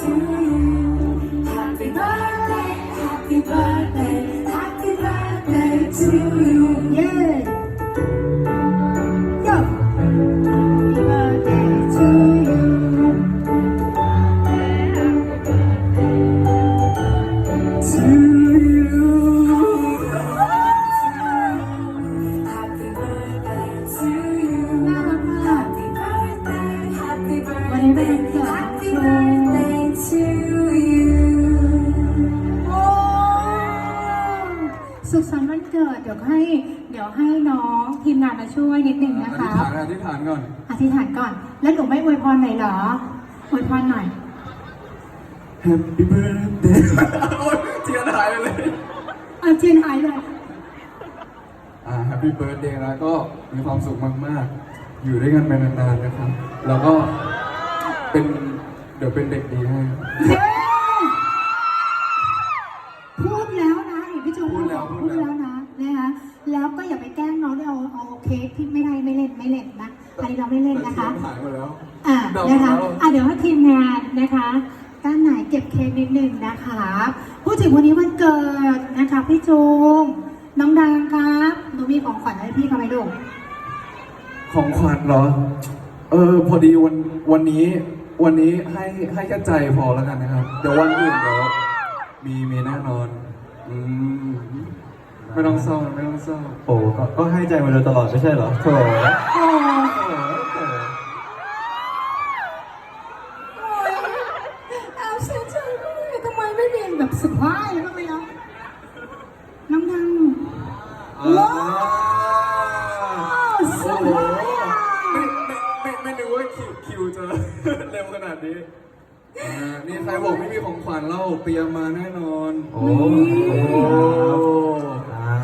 Happy birthday to you. Yeah. yo. ดี๋ยวให้น้องทีมงานมาช่วยนิดนึงอนะธิษคะ ฐานอธิษฐานก่อน อธิษฐานก่อน แล้วหนูไม่อวยพรหน่อยเหรออวยพรหน่อย Happy birthday โอ๊ยเทียนหายไปเลยเอาเทียนหายเลยอ่า Happy birthday นะก็มีความสุขมาก ๆ อยู่ด้วยกันไปนาน ๆ นะครับ แล้วก็เป็นเดี๋ยวเป็นเด็กดีให้ เย้ เอาเอาเค้กที่ไม่ได้ไม่เล่นไม่เล่นนะอันนี้เราไม่เล่นแต่นะคะเทียนหายหมดแล้ว อ่าเดานะคะแล้วอะเดี๋ยวให้ทีมงานนะคะด้านไหนเก็บเค้กนิดนึงนะคะ พูดถึงวันนี้วันเกิดนะคะพี่จูงน้องดังครับหนูมีของขวัญให้พี่เขาไหมลูกของขวัญเหรอ เออ พอดีวันวันนี้ วันนี้ให้ให้แค่ใจพอแล้วกันนะครับ เดี๋ยววันอื่นเดี๋ยวมีมีแน่นอน อืม ไม่ต้องเศร้าไม่ต้องเศร้าโอ้ก็ก็ให้ใจมาโดยตลอดไม่ใช่เหรอโถโอ้โอ้โหเอาเสียใจมากเลยทำไมไม่มีแบบสบายบ้างไหมเนาะน้องดังว้าวโอ้สุดโหยอดไม่ไม่ไม่ไม่นึกว่าคิวคิวจะเร็วขนาดนี้อ่านี่ใครบอกไม่มีของขวัญเล่าเตรียมมาแน่นอน โอ้โอ้โห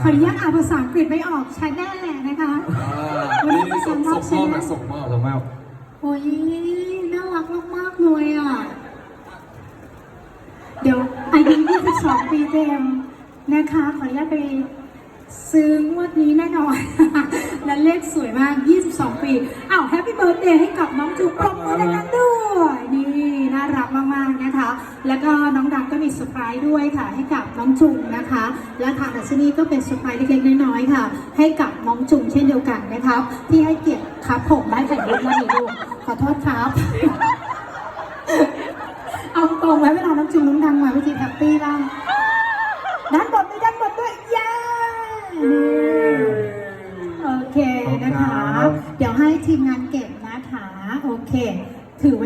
ขออนุญาตอ่านภาษาอังกฤษไม่ออกใช้ได้แน่นะคะอ่านี่นี่ส่งส่งมอบส่งมอบสมมากโอ้ยน่ารักมากๆเลยอะ เดี๋ยวอายุ22ปีเต็มนะคะ ขออนุญาตไปซื้องวดนี้แน่นอน และเลขสวยมาก 22 ปีอ้าวแฮปปี้เบิร์ดเดย์ให้กับน้องจุ๊บปรบมือดังๆด้วย นี่ น่ารัก มากๆนะคะ แล้วก็น้องดังก็มีเซอร์ไพรส์ด้วยค่ะ ให้กับน้องจุงนะคะ และทางดัชนีก็เป็นเซอร์ไพรส์เล็กๆน้อยๆค่ะ ให้กับน้องจุงเช่นเดียวกันนะครับ ที่ให้เกียรติครับผมได้ถ่ายรูปมาอีกลูกขอโทษครับ เอาตรงไว้เวลาน้องจุงน้องดังมาพี่จีแฮปปี้บ้างด้านบนด้วยด้านบนด้วยเย้โอเคนะคะ เดี๋ยวให้ทีมงานเก็บนะคะ โอเค ถือไว้